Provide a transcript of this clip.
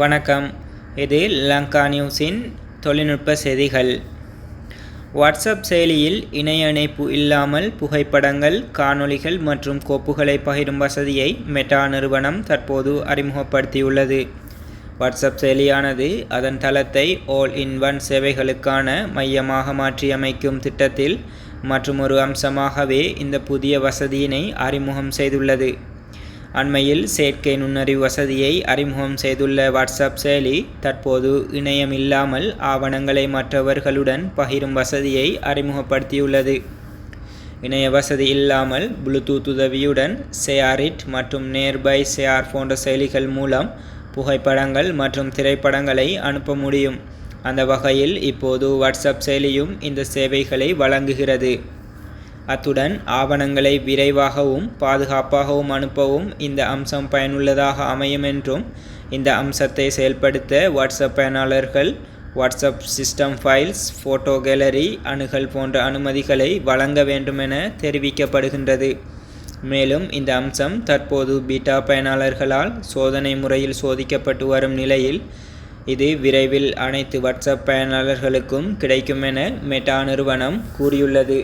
வணக்கம். இது லங்கா நியூஸின் தொழில்நுட்ப செய்திகள். வாட்ஸ்அப் செயலியில் இணைய இணைப்பு இல்லாமல் புகைப்படங்கள் காணொளிகள் மற்றும் கோப்புகளை பகிரும் வசதியை மெட்டா நிறுவனம் தற்போது அறிமுகப்படுத்தியுள்ளது. வாட்ஸ்அப் செயலியானது அதன் தளத்தை ஆல் இன் ஒன் சேவைகளுக்கான மையமாக மாற்றியமைக்கும் திட்டத்தில் மற்றுமொரு அம்சமாகவே இந்த புதிய வசதியினை அறிமுகம் செய்துள்ளது. அண்மையில் செயற்கை நுண்ணறிவு வசதியை அறிமுகம் செய்துள்ள வாட்ஸ்அப் செயலி தற்போது இணையம் இல்லாமல் ஆவணங்களை மற்றவர்களுடன் பகிரும் வசதியை அறிமுகப்படுத்தியுள்ளது. இணைய வசதி இல்லாமல் ப்ளூடூத் உதவியுடன் ஷேரிட் மற்றும் நேர்பை சேஆர் போன்ற செயலிகள் மூலம் புகைப்படங்கள் மற்றும் திரைப்படங்களை அனுப்ப முடியும். அந்த வகையில் இப்போது வாட்ஸ்அப் செயலியும் இந்த சேவைகளை வழங்குகிறது. அத்துடன் ஆவணங்களை விரைவாகவும் பாதுகாப்பாகவும் அனுப்பவும் இந்த அம்சம் பயனுள்ளதாக அமையும் என்றும் இந்த அம்சத்தை செயல்படுத்த வாட்ஸ்அப் பயனாளர்கள் WhatsApp system files photo gallery அணுகல் போன்ற அனுமதிகளை வழங்க வேண்டுமென தெரிவிக்கப்படுகின்றது. மேலும் இந்த அம்சம் தற்போது பீட்டா பயனாளர்களால் சோதனை முறையில் சோதிக்கப்பட்டு வரும் நிலையில் இது விரைவில் அனைத்து வாட்ஸ்அப் பயனாளர்களுக்கும் கிடைக்கும் என மெட்டா நிறுவனம் கூறியுள்ளது.